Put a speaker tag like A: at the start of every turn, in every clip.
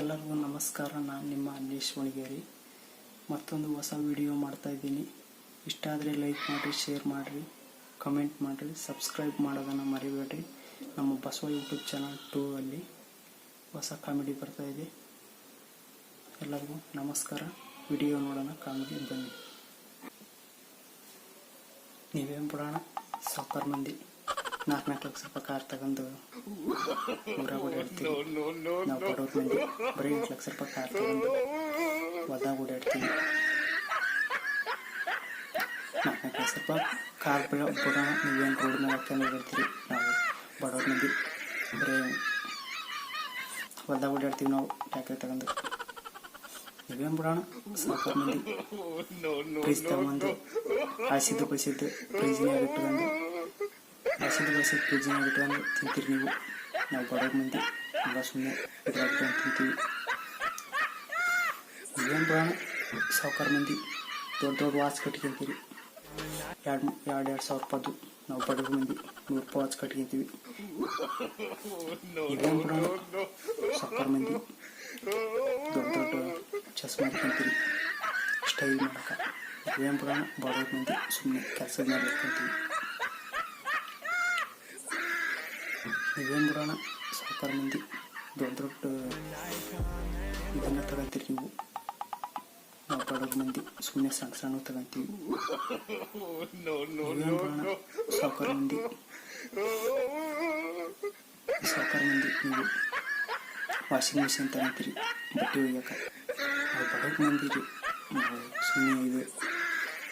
A: ಎಲ್ಲರಿಗೂ ನಮಸ್ಕಾರ. ನಾನು ನಿಮ್ಮ ಅನ್ನೇಶ್ ಮಣಿಗೇರಿ ಮತ್ತೊಂದು ಹೊಸ ವಿಡಿಯೋ ಮಾಡ್ತಾ ಇದ್ದೀನಿ. ಇಷ್ಟ ಆದರೆ ಲೈಕ್ ಮಾಡಿರಿ ಶೇರ್ ಮಾಡಿರಿ ಕಮೆಂಟ್ ಮಾಡಿರಿ ಸಬ್ಸ್ಕ್ರೈಬ್ ಮಾಡೋದನ್ನು ಮರಿಬೇಡ್ರಿ. ನಮ್ಮ ಬಸವ ಯೂಟ್ಯೂಬ್ ಚಾನಲ್ ಟೂ ಅಲ್ಲಿ ಹೊಸ ಕಾಮಿಡಿ ಬರ್ತಾ ಇದೆ. ಎಲ್ಲರಿಗೂ ನಮಸ್ಕಾರ. ವಿಡಿಯೋ ನೋಡೋಣ ಕಾಮಿಡಿ ಬನ್ನಿ. ನೀವೇನು ಬಿಡೋಣ? ಸಾಕರ್ ಮಂದಿ. ನಾಲ್ಕು ನಾಲ್ಕು ಲಕ್ಷ ರೂಪಾಯಿ ಕಾರ್ ತಗೊಂಡು ಊರಾಗ ಓಡಾಡ್ತೀವಿ ನಾವು ಬಡವ್ರ ಮಂದಿ. ಬರೀ ಎಂಟು ಲಕ್ಷ ರೂಪಾಯಿ ಕಾರ್ ತಗೊಂಡು ಹೊಲ್ದಾಗ ಓಡಾಡ್ತೀವಿ ನಾಲ್ಕು ನಾಲ್ಕು ಲಕ್ಷ ರೂಪಾಯಿ ಕಾರ್ ಬಿಡ ಬಿಡೋಣ ನೀವೇನು ರೋಡ್ ಮೇಲೆ ಹಾಕ್ಕೊಂಡು ಓಡಾಡ್ತೀರಿ ನಾವು ಬಡವ್ರ ಮಂದಿ. ಬರೀ ಹೊಲ್ದಾಗ ಓಡಾಡ್ತೀವಿ ನಾವು ಟ್ಯಾಕ್ಟ್ರಿ ತಗೊಂಡು. ನೀವೇನು ಬಿಡೋಣ? ಸಾಕು ಮಂದಿ. ಫ್ರಿಜ್ ತಗೊಂಡು ಹಸಿದ್ದು ಬಸಿದ್ದು ಫ್ರಿಜ್ನಾಗ ಇಟ್ಕೊಂಡು ಹಸಿದು ಬಸಿದ್ದು ಫ್ರಿಜ್ನಾಗ ಇಟ್ಕೊಂಡು ತಿಂತೀರಿ ನೀವು. ನಾವು ಬಡವ್ರ ಮಂದಿ ಎಲ್ಲ ಸುಮ್ಮನೆ ಇಟ್ಕೊಂಡು ತಿಂತೀವಿ ಏನು ಬಿಡೋಣ ಸಾವ್ಕಾರ ಮಂದಿ ದೊಡ್ಡ ದೊಡ್ಡ ವಾಚ್ ಕಟ್ಕೊಂತೀರಿ ಎರಡು ಎರಡು ಎರಡು ಸಾವಿರ ರೂಪಾಯ್ದು ನಾವು ಬಡವ್ರ ಮಂದಿ ನೂರು ರೂಪಾಯಿ ವಾಚ್ ಕಟ್ಕೊಂತೀವಿ ನೀವೇನು ಬಿಡೋಣ ಸಾವುಕಾರ ಮಂದಿ ದೊಡ್ಡ ದೊಡ್ಡ ಚಸ್ಮಾ ಮಾಡ್ಕೊಂತೀರಿ ಸ್ಟೈಲ್ ಮಾಡಕ. ಏನು ಪುರಾಣ ಬಡವ್ರ ಮಂದಿ ಸುಮ್ಮನೆ ಕೆಲಸದ ಮೇಲೆ ಇಟ್ಕೊಂತೀವಿ ನೀವೇನು ಬಿಡೋಣ ಸಾವುಕಾರ ಮಂದಿ ದೊಡ್ಡ ದೊಡ್ಡ ಇದನ್ನ ತಗೊಂತೀರಿ ನೀವು ನಾವು ಬಡವ್ರ ಮಂದಿ ಸುಮ್ಮನೆ ಸಣ್ಣ ಸಣ್ಣ ತಗೊಂತೀವಿ ನೀವೇನು ಬಿಡೋಣ ಸಾವುಕಾರ ಮಂದಿ ಸಾವುಕಾರ ಮಂದಿ ನೀವು ವಾಷಿಂಗ್ ಮಿಷಿನ್ ತಗೊಂತೀರಿ ಬಟ್ಟೆ ಒಯ್ಯಕ ನಾವು ಬಡವ್ರ ಮಂದಿ ರೀ ನಾವು ಸುಮ್ಮನೆ ಇದು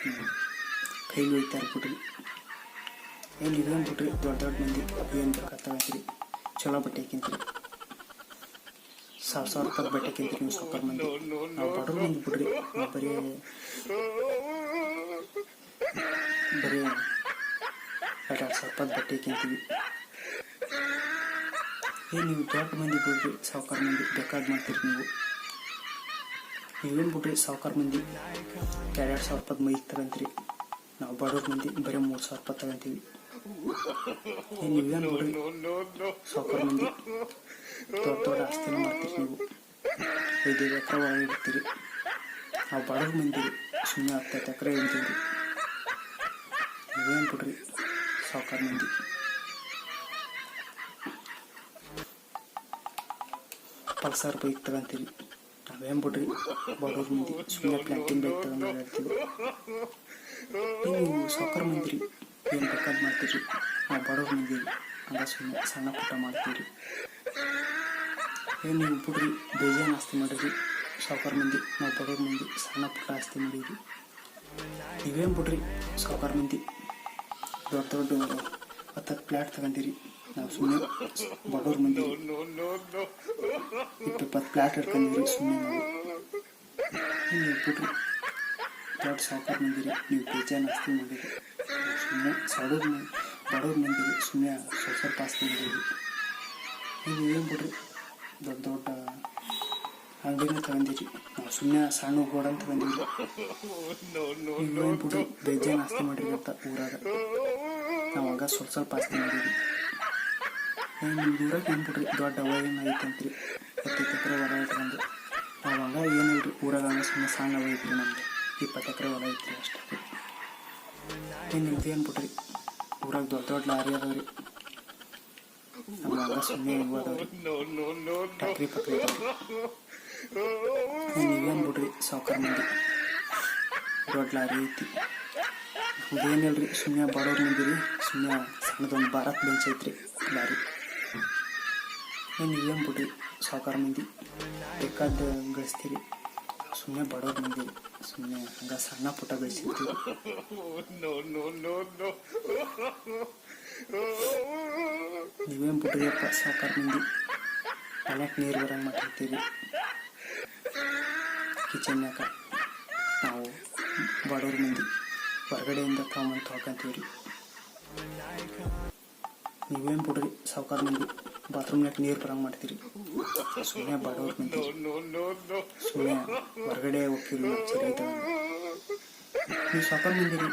A: ಹ್ಮ್, ಕೈಲಿ ಒಯ್ತಾ ಇರ್ಬಿಟ್ರಿ ಏನು ಇದೇನು ಬಿಟ್ರಿ ದೊಡ್ಡ ದೊಡ್ಡ ಮಂದಿ ಏನು ಬೇಕಾ ತಗೊಂತೀರಿ? ಚಲೋ ಬಟ್ಟೆ ಹಾಕಿಂತ್ರಿ. ಸಾವಿರ ಸಾವಿರ ರೂಪಾಯಿ ಬಟ್ಟೆ ಹಾಕಿಂತ್ರಿ ನೀವು ಸೂಪರ್ ಮಂದಿ. ನಾವು ಬಡವ್ರು ಮಂದಿ ಬಿಡ್ರಿ. ನಾವು ಬರೀ ಬರೀ ಎರಡು ಎರಡು ಸಾವಿರ ರೂಪಾಯಿ ಬಟ್ಟೆ ಹಾಕಿಂತೀವಿ. ಏ, ನೀವು ದೊಡ್ಡ ಮಂದಿ ಬಿಡ್ರಿ, ಸಾವುಕಾರ ಮಂದಿ. ಬೇಕಾದ ಮಾಡ್ತೀರಿ ನೀವು. ನೀವೇನು ಬಿಡ್ರಿ, ಸಾವುಕಾರ ಮಂದಿ. ಎರಡು ಸಾವಿರ ರೂಪಾಯಿ ಮೈಕ್ ತಗೊಂತೀರಿ. ನಾವು ಬಡವ್ರ ಮಂದಿ, ಬರೀ ಮೂರು ಸಾವಿರ ರೂಪಾಯಿ ತಗೊಂತೀವಿ. ನೀವೇನು ಬಿಡ್ರಿ ಸಾವುಕಾರ ಮಂದಿ ದೊಡ್ಡ ದೊಡ್ಡ ಆಸ್ತಿನ ಮಾಡ್ತೀರಿ ನೀವು ಐದೈದು ಎಕರೆ ಒಳಗೆ ಇಡ್ತೀರಿ ನಾವು ಬಡವ್ರ ಮಂದಿ ಸುಮ್ಮನೆ ಹತ್ತತ್ತು ಎಕರೆ ಇಡ್ತೀವಿ ನೀವೇನು ಬಿಡ್ರಿ ಸಾವುಕಾರ ಮಂದಿ ಪಲ್ಸರ್ ಬೈಕ್ ತಗೊಂತೀರಿ ನಾವೇನು ಬಿಡ್ರಿ ಬಡವ್ರ ಮಂದಿ ಸುಮ್ಮನೆ ಪ್ಲಾಟಿನ್ ಬೈಕ್ ತಗೊಂಡು ಓಡಾಡ್ತೀವಿ ನೀವು ಸಾವುಕಾರ ಮಂದಿರಿ ಏನು ಬೇಕಾದ್ ಮಾಡ್ತೀರಿ ನಾವು ಬಡವ್ರ ಮುಂದೆ ಅಂತ ಸುಮ್ಮನೆ ಸಣ್ಣ ಪುಟ್ಟ ಮಾಡ್ತೀರಿ ಏನು ನೀವು ಬಿಡ್ರಿ ಬೇಜಾನ್ ಆಸ್ತಿ ಮಾಡಿರಿ ಸಾವುಕಾರ ಮಂದಿ, ನಾವು ಬಡವ್ರ ಮಂದಿ, ಸಣ್ಣ ಪುಟ್ಟ ಆಸ್ತಿ ಮಾಡೀವಿ ನೀವೇನು ಬಿಡ್ರಿ ಸಾವುಕಾರ ಮಂದಿ. ದೊಡ್ಡ ದೊಡ್ಡ ಹತ್ತು ಪ್ಲ್ಯಾಟ್ ತಗೊಂಡಿರಿ. ನಾವು ಸುಮ್ಮನೆ ಬಡವ್ರ ಮಂದಿ. ಇಪ್ಪತ್ತು ಪ್ಲಾಟ್ ಹಿಡ್ಕೊಂಡಿರಿ ಸುಮ್ಮನೆ ನಾವು. ನೀವು ಬಿಡ್ರಿ ದೊಡ್ಡ ಸಾವುಕಾರ ಮಂದಿರಿ. ನೀವು ಬೇಜಾನ್ ಆಸ್ತಿ ಮಾಡಿರಿ ಸುಮ್ಮನೆ ಸಡವ್ರ ಬಡವ್ರು ಮಂದಿರಿ ಸುಮ್ಮನೆ ಸ್ವಲ್ಪ ಸ್ವಲ್ಪ ಆಸ್ತಿ ಮಾಡಿರಿ ನೀವು ಏನು ಬಿಡ್ರಿ? ದೊಡ್ಡ ದೊಡ್ಡ ಅಂಗಡಿನ ತಗೊಂಡಿರಿ ನಾವು ಸುಮ್ಮನೆ ಸಣ್ಣ ಗೋಡ ಅಂತ ತಗೊಂಡಿರಿ ನೀವು ಏನು ಬಿಡ್ರಿ? ಬೇಜಾನ್ ಆಸ್ತಿ ಮಾಡಿರಿ ಅಂತ ಊರಾಗ. ಆಗ ಸ್ವಲ್ಪ ಸ್ವಲ್ಪ ಆಸ್ತಿ ಮಾಡಿರಿ ನಿಮ್ಮ ಊರಾಗ ಏನು ಬಿಡ್ರಿ? ದೊಡ್ಡ ಅವ ಏನು ಐತಂತ್ರಿ ಹತ್ತೈದು ಎಕರೆ ಹೊಲ ಇಟ್ಕೊಂಡು ಅವಾಗ ಏನು ಏನಿಲ್ರಿ? ಊರಾಗ ಸುಮ್ಮನೆ ಸಣ್ಣ ಅವ ಐತ್ರಿ ನಮ್ದು. ಇಪ್ಪತ್ತು ಎಕರೆ ಹೊಲ ಐತ್ರಿ ಅಷ್ಟೇ. ಏನು ನಿಮ್ದು ಅನ್ಬಿಟ್ರಿ ಊರಾಗ ದೊಡ್ಡ ದೊಡ್ಡ ಲಾರಿ ಅದಾವ್ರಿ. ನಮ್ಮ ಹಂಗ ಸುಮ್ಮನೆ ಇವು ಬಿಡ್ರಿ ಸಾವುಕಾರ ಮಂದಿ. ದೊಡ್ಡ ಲಾರಿ ಐತಿ. ಇದೇನಿಲ್ರಿ ಸುಮ್ಮನೆ ಬಡವ್ರ ಮಂದಿರಿ ಸುಮ್ಮನೆ ಸಣ್ಣದೊಂದು ಭಾರತ್ ಬೆಂಚ್ ಐತ್ರಿ ಲಾರಿ. ಏನು ನೀವೇನು ಬಿಡ್ರಿ ಸಾವುಕಾರ ಮಂದಿ. ಬೇಕಾದ ಗಳಿಸ್ತೀರಿ. ಸುಮ್ಮನೆ ಬಡವ್ರ ಮಂದಿ ಸುಮ್ಮನೆ ಹಂಗ ಸಣ್ಣ ಪುಟ್ಟ ಗಳಿಸಿರ್ತೀವಿ ನೀವೇನು ಬಿಡ್ರಿಯಪ್ಪ ಸಾಕಾರ ಮಂದಿ? ಮನ್ಯಾಗ ನೀರು ಬರಂಗೆ ಮಾಡಿರ್ತೀರಿ ಕಿಚನ್ಯಾಗ ನಾವು ಬಡವ್ರ ಮಂದಿ, ಹೊರಗಡೆಯಿಂದ ತೊಗೊಂಬಂದು ತೊಳ್ಕೊಂತೀವಿ ನೀವೇನು ಬಿಡ್ರಿ ಸಾವುಕಾರ ಮಂದಿ? ಬಾತ್ರೂಮ್ನಾಗ ನೀರು ಬರಂಗೆ ಮಾಡ್ತೀರಿ. ಸುಮ್ಮನೆ ಬಡವ್ರ ಮಂದಿ ಸುಮ್ಮನೆ ಹೊರಗಡೆ ಹೋಗ್ತೀರಿ ಚರಿ ನೀವು ಸಾವುಕಾರ ನಿಂದಿರಿ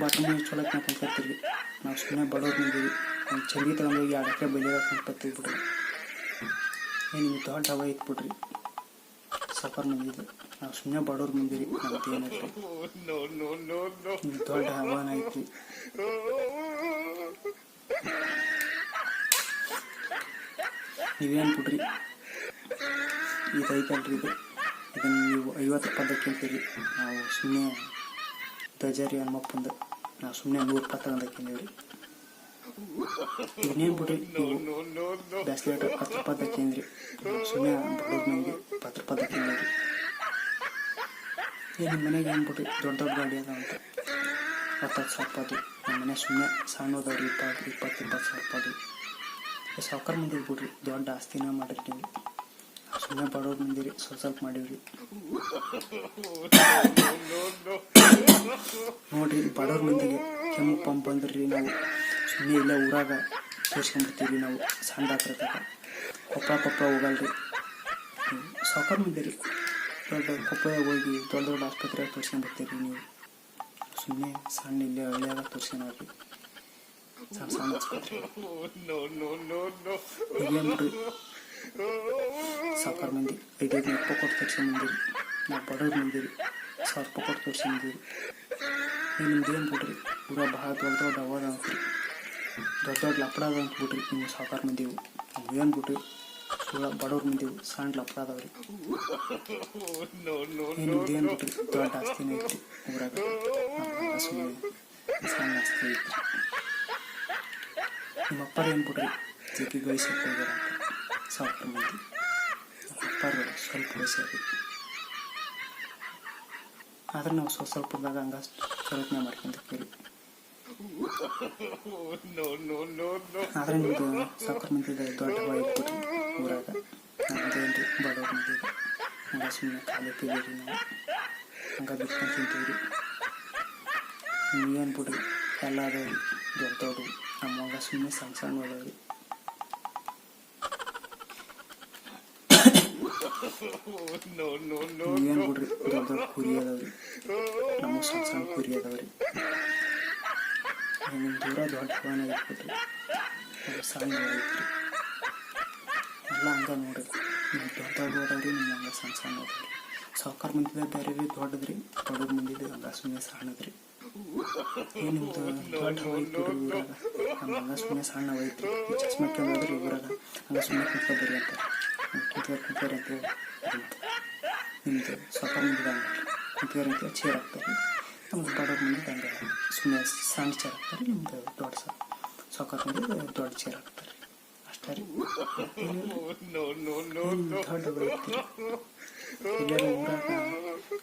A: ಬಾತ್ರೂಮ್ನಾಗ ಚೊಲಕ್ ಕುಂತ್ಕೊತೀರಿ ನಾವು ಸುಮ್ಮನೆ ಬಡವ್ರ ನಿಂದಿರಿ ಒಂದು ಚಂದಿ ತಗೊಂಡೋಗಿ ಎರಡು ಎಕರೆ ಬೆಲೆ ಕುಂತ್ಕೊತೀವಿ ಬಿಡ್ರಿ ನಿಮ್ಗೆ ದೊಡ್ಡ ಹವ ಐತ್ ಬಿಡ್ರಿ ಸಫರ್ ಮಂದಿದು. ನಾವು ಸುಮ್ಮನೆ ಬಡವ್ರ ಮಂದಿರಿ. ನಿಮ್ಗೆ ದೊಡ್ಡ ಹವಾನ ಐತ್ರಿ. ನೀವೇನು ಬಿಡ್ರಿ ಇದು ಐತಲ್ರಿ ಇದು. ಇದನ್ನು ನೀವು ಐವತ್ತು ರೂಪಾಯಿ ಕೇಳ್ತೀರಿ ನಾವು ಸುಮ್ಮನೆ ದಜಾರಿ ಹನುಮಪ್ಪಂದು, ನಾವು ಸುಮ್ಮನೆ ನೂರು ರೂಪಾಯಿ ತಗೊಂಡಕ್ಕೀವಿ ಇನ್ನೇನು ಬಿಡ್ರಿ ನೀವು ಬ್ಯಾಸ್ಲೆಟ್ ಹತ್ತು ರೂಪಾಯಿ ಅಂದ್ರಿ. ಸುಮ್ಮನೆ ಬಡವ್ರ ಮಂದಿ ಹತ್ತು ರೂಪಾಯಿ ತಕ್ಕೇಂದ್ರಿ ಏ, ನಿಮ್ಮ ಮನೆಗೆ ಬಿಡ್ರಿ ದೊಡ್ಡ ದೊಡ್ಡ ಗಾಡಿ ಅದ ಅಂತ. ಹತ್ತು ಸಾವಿರ ರೂಪಾಯಿ ನಮ್ಮ ಮನೆ ಸುಮ್ಮನೆ ಸಣ್ಣದವ್ರಿ ಇಪ್ಪತ್ತು ಇಪ್ಪತ್ತು ಇಪ್ಪತ್ತು ಸಾವಿರ ರೂಪಾಯಿ ಸಾವ್ಕಾರ ಮಂದಿ ಬಿಡ್ರಿ ದೊಡ್ಡ ಆಸ್ತಿನ ಮಾಡಿರ್ತೀವಿ. ಸುಮ್ಮನೆ ಬಡವ್ರ ಮಂದಿರಿ, ಸ್ವಲ್ಪ ಸ್ವಲ್ಪ ಮಾಡಿವ್ರಿ. ನೋಡ್ರಿ, ಬಡವ್ರ ಮಂದಿಗೆ ಕೆಮ್ಮು ಪಂಪ್ ಬಂದ್ರಿ ನಾವು. ಸುಮ್ಮನೆ ಇಲ್ಲ ಊರಾಗ ತೋರಿಸ್ಕೊಂಡ್ಬಿಡ್ತೀವಿ ನಾವು, ಸಣ್ಣ ತಕ ಕೊಪ್ಪಳ ಕೊಪ್ಪಳ ಹೋಗಲ್ರಿ. ಸಾವ್ಕಾರ ಮಂದಿರಿ, ದೊಡ್ಡ ಕೊಪ್ಪಳ ಹೋಗಿ ದೊಡ್ಡ ದೊಡ್ಡ ಆಸ್ಪತ್ರೆಗೆ ತೋರಿಸ್ಕೊಂಡ್ಬಿಡ್ತೀರಿ ನೀವು. ಸುಮ್ಮನೆ ಸಣ್ಣ ಇಲ್ಲೇ ಹಳ್ಳಿಯಾಗ ತೋರ್ಸ್ಕೊಂಡ್ರಿ ಬಿಡ್ರಿ ಸಾವ್ಕಾರ ಮಂದಿ ಐದೈದು ನೂರು ರೂಪಾಯಿ ಕೊಟ್ಟು ತೋರ್ಸ್ಕೊಂಡ್ ಮಂದಿರಿ ನಾವು ಬಡವ್ರ ಮಂದಿರಿ ಸಾವಿರ ಕೊಟ್ಟು ತೋರ್ಸ್ಕೊಂಡ್ ಮಂದಿರಿ ನೀವು ನಿಮ್ದು ಏನು ಬಿಡ್ರಿ ಪೂರ ಭಾಳ ದೊಡ್ಡ ದೊಡ್ಡ ಅವಾದ ಅಂತ್ರಿ ದೊಡ್ಡ ದೊಡ್ಡ ಲಪಡ ಅಂತ ಬಿಡ್ರಿ ನೀವು ಸಾವ್ಕಾರ ಮಂದಿವು ನೀವು ಏನು ಬಿಡ್ರಿ ಪೂರ ಬಡವ್ರ ಮಂದಿವು ಸಣ್ಣ ಲಪಡ ಅದಾವ್ರಿ ನಿಮ್ದು ಏನು ಬಿಡ್ರಿ ದೊಡ್ಡ ಆಸ್ತಿನೇ ಐತ್ರಿ ಊರಾಗ ಸಣ್ಣ ಆಸ್ತಿ ಐತ್ರಿ ನಿಮ್ಮ ಅಪ್ಪರು ಏನು ಬಿಡ್ರಿ ಜಗ್ಗಿ ಗಳಿಸಕ್ಕೆ ಹೋಗ್ಯಾರ ಸಾವ್ಕಾರ ಮಂದಿ ಅಪ್ಪರು ಸ್ವಲ್ಪ ಗಳಿಸ್ಯಾರಿ ಆದ್ರೆ ನಾವು ಸ್ವಲ್ಪ ಸ್ವಲ್ಪದಾಗ ಹಂಗ ಪ್ರಯತ್ನ ಮಾಡ್ಕೊಂತೀವಿ ಆದ್ರೆ ನಿಮ್ದು ಸಾವ್ಕಾರ ಮಂದಿದ ದೊಡ್ಡ ಬಿಡ್ರಿ ಊರಾಗ. ನಮ್ದೇನ್ರಿ ಬಡವ್ರ ಮಂದಿದ ಹಂಗ ಸುಮ್ಮನೆ ಪೀದಿರಿ ನಾವು. ಹಂಗ ಬಿಟ್ಕೊಂಡು ತಿಂತೀವಿ ನೀವೇನು ಬಿಡ್ರಿ? ಎಲ್ಲ ಅದಾವ್ರಿ ದೊಡ್ಡ ದೊಡ್ಡ ನಮ್ಮ ಹಂಗ ಸುಮ್ಮನೆ ಸಣ್ಣ ಸಣ್ಣ ಅದಾವ್ರಿ ನೀವೇನು ಬಿಡ್ರಿ ದೊಡ್ಡ ದೊಡ್ಡ ಕುರಿ ಅದಾವ್ರಿ ನಮ್ಮ ಸಣ್ಣ ಸಣ್ಣ ಕುರಿ ಅದಾವ್ರಿ ನಿಮ್ಮ ದೂರ ದೊಡ್ಡ ಐತ್ಬಿಟ್ರಿ ಅದು ಸಣ್ಣ ಐತ್ರಿ ಎಲ್ಲ ಹಂಗ ನೋಡ್ರಿ ನೀವು ದೊಡ್ಡ ದೊಡ್ಡ ಅದಾವ್ರಿ ನಿಮ್ಮ ಹಂಗ ಸಣ್ಣ ಸಣ್ಣ ಅದಾವ್ರಿ ಸಾವ್ಕಾರ ಮಂದಿದ ಬೇರೆ ರೀ ದೊಡ್ಡದ್ರಿ ದೊಡ್ಡದ ಮಂದಿದ ಹಂಗ ಸುಮ್ಮನೆ ಸಣ್ಣದ್ರಿ ಏ ನಿಮ್ದು ದೊಡ್ಡ ಊರಾಗ ಸುಮ್ಮನೆ ಸಣ್ಣ ಈ ಚಸ್ಮಾ ಕೇಳೋದ್ರಿ ಊರಾಗ ಹಂಗ ಸುಮ್ಮನೆ ಕುತ್ಕೊಬೇರಿ ಅಂತ. ಕುತ್ಕೋರಿ ಕುತ್ಕೋರಿ ಅಂತ. ನಿಮ್ದು ಮಂದಿದ ಹಂಗ ಕುತ್ಕೋರಿ ಅಂತ ಚೇರ್ ಹಾಕ್ತಾರೆ. ನಮ್ದು ಬಡವ್ರ ಮಂದಿದ ಹಂಗ ಸುಮ್ಮನೆ ಸಣ್ಣ ಚೇರ್ ಹಾಕ್ತಾರೆ ನಿಮ್ದು ದೊಡ್ಡ ಸ ಸೊಕ್ಕ ದೊಡ್ಡ ಚೇರ್ ಹಾಕ್ತಾರೆ. ಅಷ್ಟೇ ರೀ. ದೊಡ್ಡ ಎಲ್ಲರ ಊರಾಗ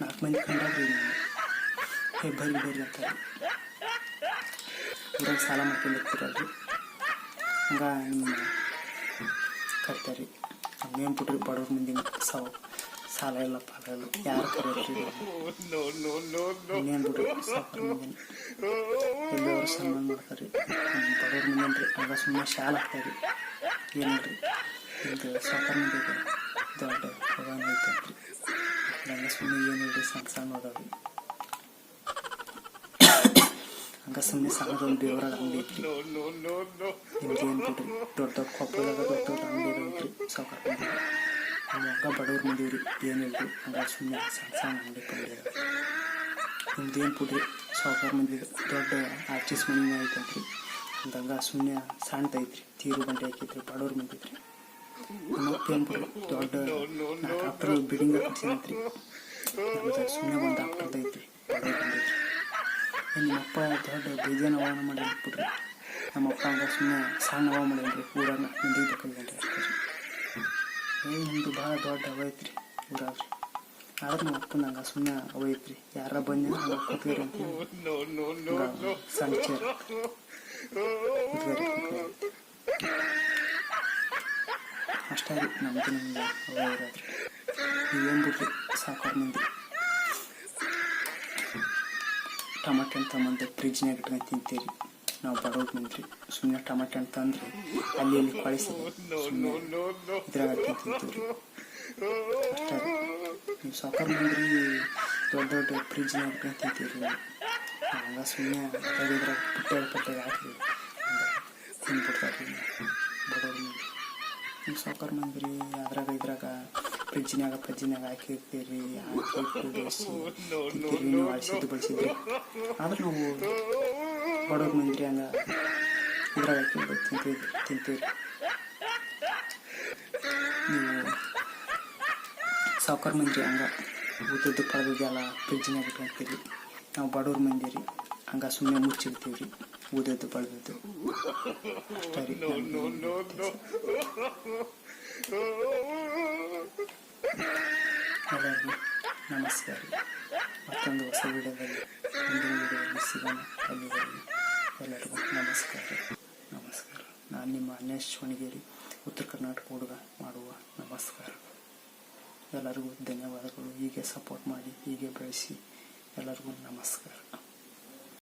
A: ನಾಲ್ಕು ಮಂದಿ ಕಂಡಾಗ್ರಿ ನೀವು ಹೇ ಬರ್ರಿ ಬರ್ರಿ ಅಂತ. ಊರಾಗ ಸಾಲ ಮಾಡ್ಕೊಂಡಿರ್ತೀರಲ್ರಿ ಹಂಗ ನಿಮ್ಮ ಕರ್ತಾರೆ. ಹಂಗೇನು ಬಿಡ್ರಿ ಬಡವ್ರ ಮಂದಿ ಸಾವು. ಸಾಲ ಇಲ್ಲ ಪಾಲ ಇಲ್ಲ. ಯಾರು ಕರೀರಿ ಇನ್ನೇನು ಬಿಡ್ರಿ ಮಂದಿನ. ಎಲ್ಲವರು ಸನ್ಮಾನ ಮಾಡ್ತಾರೆ. ಬಡವ್ರ ಬಡವ್ರ ರೀ ಹಂಗ ಸುಮ್ಮನೆ ಶಾಲ ಹಾಕ್ತಾರೆ. ಏನ್ರಿ ಇದು ಸಾವ್ಕಾರ ಮುಂದೆ ದೊಡ್ಡ ಭಗವಾನ್ ಐತಲ್ರಿ ಹಂಗ ಸುಮ್ಮನೆ ಏನಿಲ್ರಿ ಸಣ್ಣ ಸಣ್ಣ ಅದಾವ್ರಿ ಹಂಗ ಸುಮ್ಮನೆ ಸಣ್ಣದೊಂದು ದೇವರ ಅಂಗಡಿ ಐತ್ರಿ. ನಿಮ್ದು ಏನು ಬಿಡ್ರಿ ದೊಡ್ಡ ದೊಡ್ಡ ಕೊಪ್ಪಳದಾಗ ದೊಡ್ಡ ದೊಡ್ಡ ಅಂಗಡಿ ಐತ್ರಿ ಸಾವ್ಕಾರ ಮಂದಿ. ಹಂಗ ಬಡವ್ರ ಮಂದಿವ್ರಿ ಇಲ್ರಿ ಹಂಗ ಸುಮ್ಮನೆ ಸಣ್ಣ ಸಣ್ಣ ಅಂಗಡಿ ಅದಾವ ನಿಮ್ದು ಏನು ಬಿಡ್ರಿ ಸಾವ್ಕಾರ ಮಂದಿ ದೊಡ್ಡ ಆರ್ಟಿಸ್ಟ್ ಮನೆ ಐತಂತ್ರಿ. ಹಂಗ ಸುಮ್ಮನೆ ಸಣ್ಣ ಐತ್ರಿ ತೀರು ಗಂಟೆ ಹಾಕೈತ್ರಿ ಬಡವ್ರ ಮಂದಿ ಐತ್ರಿ ಏನು ಬಿಡ್ರಿ ದೊಡ್ಡ ಡಾಕ್ಟರ್ ಬಿಲ್ಡಿಂಗ್ ನಮ್ದು ಸುಮ್ಮನೆ ಒಂದು ಡಾಕ್ಟರ್ ಐತ್ರಿ. ಬಡವ್ರ ಮಂದಿ ಐತ್ರಿ ನಿಮ್ಮಪ್ಪ ದೊಡ್ಡ ಬೀಜನ ಹವಾನ ಮಾಡಿ ಬಿಟ್ಬಿಟ್ರಿ ನಮ್ಮಪ್ಪ ಅಂದ್ರೆ ಸುಮ್ಮನೆ ಸಣ್ಣ ಹವಾ ಮಾಡಿದ್ರಿ ಮಂದಿ ಬೇಕಾಗಂತ್ರಿ ಅಷ್ಟೇ ಏ, ನಿಮ್ದು ಭಾಳ ದೊಡ್ಡ ಹವ ಐತ್ರಿ ಊರಾಗ ಆದ್ರೆ ನಮ್ಮ ಅಪ್ಪನ ಹಂಗ ಸುಮ್ಮನೆ ಅವ ಯಾರ ಬಂದ ಹಂಗ ಕೂತ್ಕರಿ ಅಂತ ಸಣ್ಣ ಅಷ್ಟೇ ನಮ್ದು ನಿಮ್ಗೆ ಅವ ಇರೋದ್ರಿ ನೀವೇನು ಬಿಡ್ರಿ ಟಮಾಟೆ ಹಣ್ಣು ತಗೊಂಡು ಫ್ರಿಜ್ನಾಗ ಇಟ್ಕೊಂಡು ತಿಂತೀರಿ. ನಾವು ಬಡವ್ರು ನಿಂತ್ರಿ ಸುಮ್ಮನೆ ಟಮಾಟೆ ಹಣ್ಣು ಅಂದ್ರೆ ಅಲ್ಲಿ ಅಲ್ಲಿ ಕೊಳಿಸಿ ಇದ್ರಾಗ ತಿಂತೀವಿ. ನೀವು ಸಾಕಾರ ಮಂದ್ರಿ ದೊಡ್ಡ ದೊಡ್ಡ ಫ್ರಿಜ್ನಾಗ ಇಟ್ಕೊಂಡು ತಿಂತೀರಿ ಹಂಗ ಸುಮ್ಮನೆ ಇದ್ರಾಗ ಪುಟ್ಟೆ ಪಟ್ಟೆ ಹಾಕಿ ತಿಂದ್ಬಿಡ್ತಾರೆ ಬಡವ್ರು ನೀವು ಸಾಕಾರ ಮಂದಿರಿ, ಅದ್ರಾಗ ಇದ್ರಾಗ ಫ್ರಿಜ್ನ್ಯಾಗ ಫ್ರಿಜ್ನ್ಯಾಗ ಹಾಕಿರ್ತೀರಿ ಹಾಕಿಟ್ಟು ಬೆಳೆಸಿ ತಿಂತೀರಿ ನೀವು ಅಳಿಸಿದ್ದು ಬಳಸಿದ್ರಿ. ಆದ್ರೆ ನಾವು ಬಡವ್ರ ಮಂದ್ರಿ ಹಂಗ ಇದ್ರಾಗ ಹಾಕಿ ತಿಂತೀವಿ ತಿಂತೀರಿ. ನೀವು ಸಾವುಕಾರ ಮಂದಿ ಹಂಗ. ಉದ್ದದ್ದು ಪಡೆದಿದ್ದೆಲ್ಲ ಫ್ರಿಜ್ನಾಗ ಇಟ್ಕೊಂತೀರಿ ನಾವು ಬಡವ್ರ ಮಂದಿ ರೀ ಹಂಗ ಸುಮ್ಮನೆ ಮುಚ್ಚಿರ್ತೀವಿ ರೀ ಊದದ್ದು ಪಡೆದದ್ದು ಅಷ್ಟೇ ರೀ ಎಲ್ಲರಿಗೂ ನಮಸ್ಕಾರ. ಮತ್ತೊಂದು ಹೊಸ ವಿಡಿಯೋದಲ್ಲಿ ಮುಂದಿನ ವಿಡಿಯೋದಲ್ಲಿ ಸಿಗೋಣ. ಎಲ್ಲರಿಗೂ ನಮಸ್ಕಾರ. ನಮಸ್ಕಾರ. ನಾನು ನಿಮ್ಮ ಅನ್ಯೇಶ್ ಶೋಣಿಗೇರಿ ಉತ್ತರ ಕರ್ನಾಟಕ ಹುಡುಗ ಮಾಡುವ ನಮಸ್ಕಾರ. ಎಲ್ಲರಿಗೂ ಧನ್ಯವಾದಗಳು. ಹೀಗೆ ಸಪೋರ್ಟ್ ಮಾಡಿ, ಹೀಗೆ ಬೆಳೆಸಿ ಎಲ್ಲರಿಗೂ ನಮಸ್ಕಾರ.